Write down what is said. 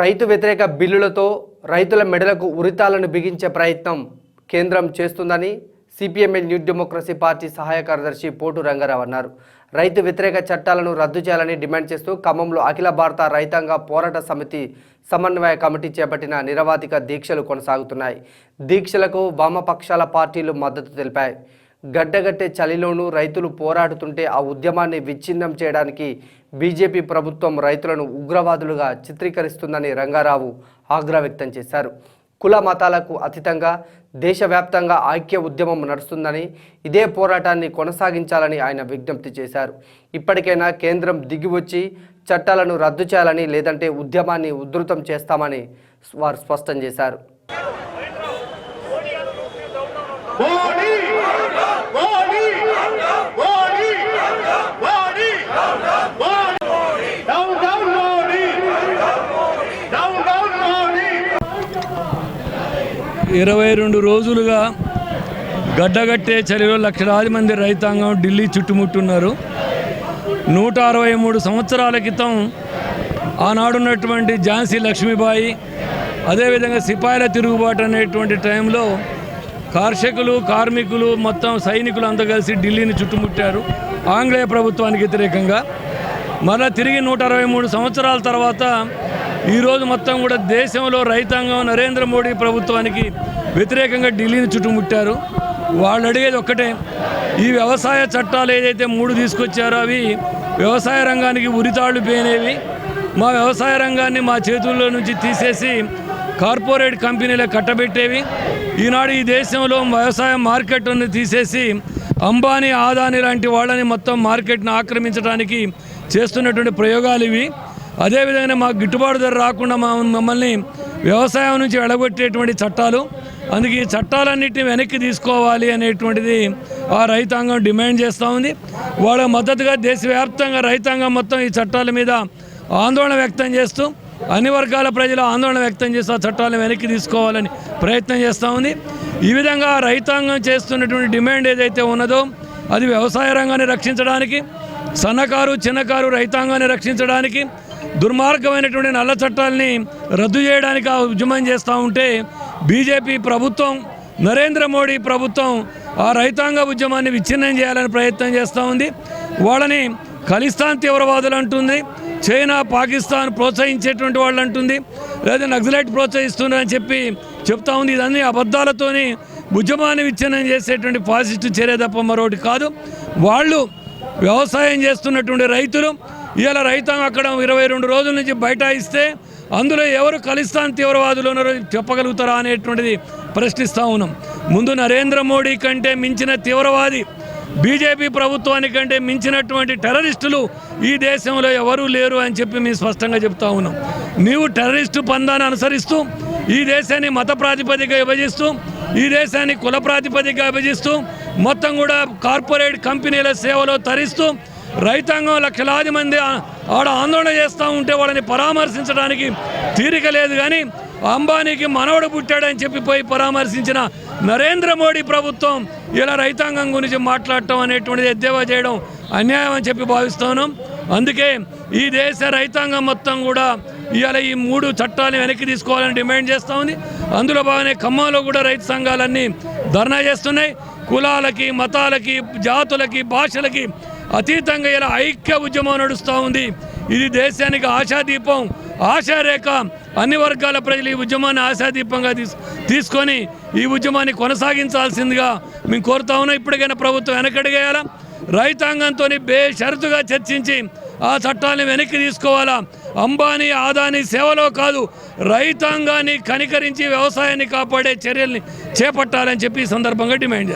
రైతు వ్యతిరేక బిల్లులతో రైతుల మెడలకు ఉరితాలను బిగించే ప్రయత్నం కేంద్రం చేస్తుందని సిపిఎంఎల్ న్యూ డెమోక్రసీ పార్టీ సహాయ కార్యదర్శి పోటు రంగారావు అన్నారు. రైతు వ్యతిరేక చట్టాలను రద్దు చేయాలని డిమాండ్ చేస్తూ ఖమ్మంలో అఖిల భారత రైతాంగ పోరాట సమితి సమన్వయ కమిటీ చేపట్టిన నిరవాధిక దీక్షలు కొనసాగుతున్నాయి. దీక్షలకు వామపక్షాల పార్టీలు మద్దతు తెలిపాయి. గడ్డగట్టే చలిలోనూ రైతులు పోరాడుతుంటే ఆ ఉద్యమాన్ని విచ్ఛిన్నం చేయడానికి బీజేపీ ప్రభుత్వం రైతులను ఉగ్రవాదులుగా చిత్రీకరిస్తుందని రంగారావు ఆగ్రహ వ్యక్తం చేశారు. కుల మతాలకు అతీతంగా దేశవ్యాప్తంగా ఐక్య ఉద్యమం నడుస్తుందని ఇదే పోరాటాన్ని కొనసాగించాలని ఆయన విజ్ఞప్తి చేశారు. ఇప్పటికైనా కేంద్రం దిగివచ్చి చట్టాలను రద్దు చేయాలని లేదంటే ఉద్యమాన్ని ఉధృతం చేస్తామని వారు స్పష్టం చేశారు Modi Modi Modi Modi Modi down down Modi down down Modi ఇరవై రెండు రోజులుగా గడ్డగట్టే చలిలో లక్షలాది మంది రైతాంగం ఢిల్లీ చుట్టుముట్టున్నారు. నూట అరవై మూడు సంవత్సరాల క్రితం ఆనాడున్నటువంటి ఝాన్సీ లక్ష్మీబాయి అదేవిధంగా సిపాయిల తిరుగుబాటు అనేటువంటి టైంలో కార్షికులు కార్మికులు మొత్తం సైనికులు అంతా కలిసి ఢిల్లీని చుట్టుముట్టారు. ఆంగ్లేయ ప్రభుత్వానికి వ్యతిరేకంగా. మరలా తిరిగి నూట అరవై మూడు సంవత్సరాల తర్వాత ఈరోజు మొత్తం కూడా దేశంలో రైతాంగం నరేంద్ర మోడీ ప్రభుత్వానికి వ్యతిరేకంగా ఢిల్లీని చుట్టుముట్టారు. వాళ్ళు అడిగేది ఒక్కటే ఈ వ్యవసాయ చట్టాలు ఏదైతే మూడు తీసుకొచ్చారో అవి వ్యవసాయ రంగానికి ఉరితాళ్ళు పోయినవి మా వ్యవసాయ రంగాన్ని మా చేతుల్లో నుంచి తీసేసి కార్పొరేట్ కంపెనీలకు కట్టబెట్టేవి. ఈనాడు ఈ దేశంలో వ్యవసాయ మార్కెట్ను తీసేసి అంబానీ ఆదాని లాంటి వాళ్ళని మొత్తం మార్కెట్ను ఆక్రమించడానికి చేస్తున్నటువంటి ప్రయోగాలు ఇవి. అదేవిధంగా మాకు గిట్టుబాటు ధర రాకుండా మా మమ్మల్ని వ్యవసాయం నుంచి వెళ్ళగొట్టేటువంటి చట్టాలు. అందుకే ఈ చట్టాలన్నింటినీ వెనక్కి తీసుకోవాలి అనేటువంటిది ఆ రైతాంగం డిమాండ్ చేస్తూ ఉంది. వాళ్ళ మద్దతుగా దేశవ్యాప్తంగా రైతాంగం మొత్తం ఈ చట్టాల మీద ఆందోళన వ్యక్తం చేస్తూ అన్ని వర్గాల ప్రజలు ఆందోళన వ్యక్తం చేస్తూ ఆ చట్టాలను వెనక్కి తీసుకోవాలని ప్రయత్నం చేస్తూ ఉంది. ఈ విధంగా రైతాంగం చేస్తున్నటువంటి డిమాండ్ ఏదైతే ఉన్నదో అది వ్యవసాయ రంగాన్ని రక్షించడానికి సన్నకారు చిన్నకారు రైతాంగాన్ని రక్షించడానికి దుర్మార్గమైనటువంటి నల్ల చట్టాలని రద్దు చేయడానికి ఆ ఉద్యమం చేస్తూ ఉంటే బీజేపీ ప్రభుత్వం నరేంద్ర మోడీ ప్రభుత్వం ఆ రైతాంగ ఉద్యమాన్ని విచ్ఛిన్నం చేయాలని ప్రయత్నం చేస్తూ ఉంది. వాళ్ళని ఖలిస్తాన్ తీవ్రవాదులు అంటుంది. చైనా పాకిస్తాన్ ప్రోత్సహించేటువంటి వాళ్ళు అంటుంది. లేదా నక్సలైట్ ప్రోత్సహిస్తున్నారని చెప్పి చెప్తా ఉంది. ఇదన్నీ అబద్ధాలతోని ఉద్యమాన్ని విచ్ఛిన్నం చేసేటువంటి ఫాసిస్టు చర్య తప్ప మరొకటి కాదు. వాళ్ళు వ్యవసాయం చేస్తున్నటువంటి రైతులు ఇవాళ రైతాంగం అక్కడ ఇరవై రెండు రోజుల నుంచి బైఠాయిస్తే అందులో ఎవరు ఖలిస్తాన్ తీవ్రవాదులు ఉన్నారో చెప్పగలుగుతారా అనేటువంటిది ప్రశ్నిస్తూ ఉన్నాం. ముందు నరేంద్ర మోడీ కంటే మించిన తీవ్రవాది బీజేపీ ప్రభుత్వానికంటే మించినటువంటి టెర్రరిస్టులు ఈ దేశంలో ఎవరూ లేరు అని చెప్పి మేము స్పష్టంగా చెప్తా ఉన్నాం. నీవు టెర్రరిస్టు పందాన్ని అనుసరిస్తూ ఈ దేశాన్ని మత ప్రాతిపదిక విభజిస్తూ ఈ దేశాన్ని కుల ప్రాతిపదిక విభజిస్తూ మొత్తం కూడా కార్పొరేట్ కంపెనీల సేవలో తరిస్తూ రైతాంగం లక్షలాది మంది ఆడ ఆందోళన చేస్తూ ఉంటే వాళ్ళని పరామర్శించడానికి తీరిక లేదు కానీ అంబానీకి మనవడు పుట్టాడని చెప్పి పోయి పరామర్శించిన నరేంద్ర మోడీ ప్రభుత్వం ఇలా రైతాంగం గురించి మాట్లాడటం అనేటువంటిది ఎద్దేవా చేయడం అన్యాయం అని చెప్పి భావిస్తాను అందుకే ఈ దేశ రైతాంగం మొత్తం కూడా ఇవాళ ఈ మూడు చట్టాలను వెనక్కి తీసుకోవాలని డిమాండ్ చేస్తూ ఉంది. అందులో భాగంగా ఖమ్మంలో కూడా రైతు సంఘాలన్నీ ధర్నా చేస్తున్నాయి. కులాలకి మతాలకి జాతులకి భాషలకి అతీతంగా ఇలా ఐక్య ఉద్యమం నడుస్తూ ఉంది. ఇది దేశానికి ఆశాదీపం ఆశారేఖ అన్ని వర్గాల ప్రజలు ఈ ఉద్యమాన్ని ఆశాదీపంగా తీస్ తీసుకొని ఈ ఉద్యమాన్ని కొనసాగించాల్సిందిగా మేము కోరుతా ఉన్నాం. ఇప్పటికైనా ప్రభుత్వం వెనకడిగేయాలా? రైతాంగంతో బేషరతుగా చర్చించి ఆ చట్టాన్ని వెనక్కి తీసుకోవాలా? అంబానీ ఆదాని సేవలో కాదు రైతాంగాన్ని కనికరించి వ్యవసాయాన్ని కాపాడే చర్యల్ని చేపట్టాలని చెప్పి ఈ సందర్భంగా డిమాండ్